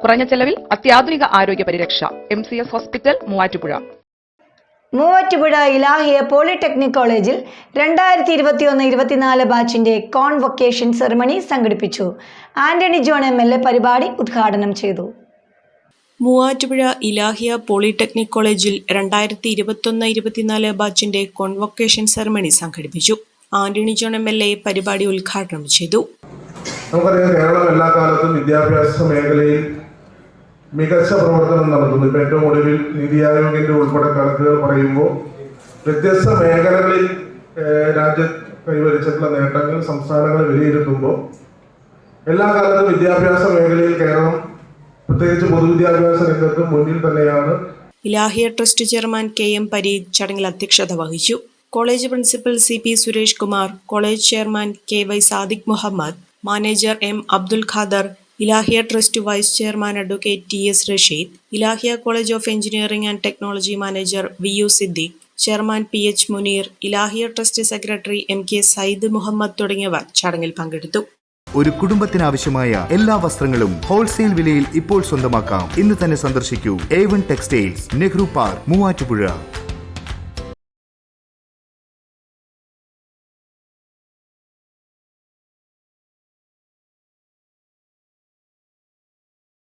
കുറഞ്ഞ ചെലവിൽ അത്യാധുനിക ആരോഗ്യ പരിരക്ഷ. M C S hospital Muvattupuzha. Muvattupuzha Ilahia polytechnic കോളേജിൽ രണ്ടായിരത്തി ഇരുപത്തിയൊന്ന് ഇരുപത്തിനാല് ബാച്ചിന്റെ കോൺവൊക്കേഷൻ സെറമണി സംഘടിപ്പിച്ചു. Antony John M L A പരിപാടി ഉദ്ഘാടനം ചെയ്തു. മൂവാറ്റുപുഴ ഇലാഹിയ പോളിടെക്നിക് കോളേജിൽ രണ്ടായിരത്തി ഇരുപത്തൊന്ന് ഇരുപത്തിനാല് ബാച്ചിന്റെ കോൺവൊക്കേഷൻ സെറമണി സംഘടിപ്പിച്ചു. Antony John M L A പരിപാടി ഉദ്ഘാടനം ചെയ്തു. നമുക്കറിയാം കേരളം എല്ലാ കാലത്തും വിദ്യാഭ്യാസ മേഖലയിൽ മികച്ച പ്രവർത്തനം നടത്തുന്നു. ഇപ്പം ഏറ്റവും ഒടുവിൽ നീതി ആയോഗിന്റെ ഉൾപ്പെടെ കണക്കുകൾ പറയുമ്പോൾ വ്യത്യസ്ത മേഖലകളിൽ രാജ്യം കൈവരിച്ചിട്ടുള്ള നേട്ടങ്ങൾ സംസ്ഥാനങ്ങൾ വിലയിരുത്തുമ്പോൾ എല്ലാ കാലത്തും വിദ്യാഭ്യാസ മേഖലയിൽ കേരളം പ്രത്യേകിച്ച് പൊതുവിദ്യാഭ്യാസ രംഗത്ത് മുന്നിൽ തന്നെയാണ്. Ilahiya trust chairman K M Pareed ചടങ്ങിൽ അധ്യക്ഷത വഹിച്ചു. College principal C P Suresh Kumar college chairman K Y Sadiq Muhammad manager M Abdul Khader Ilahiya trust vice chairman advocate T S Rasheed Ilahiya college of engineering and technology manager V U Siddique chairman P H Muneer Ilahiya trust secretary M K Sayyid Muhammad തുടങ്ങിയവർ ചടങ്ങിൽ പങ്കെടുത്തു. ഒരു കുടുംബത്തിനാവശ്യമായ എല്ലാ വസ്ത്രങ്ങളും wholesale വിലയിൽ ഇപ്പോൾ സ്വന്തമാക്കാം. ഇന്ന് തന്നെ സന്ദർശിക്കൂ. A one textiles Nehru park Muvattupuzha.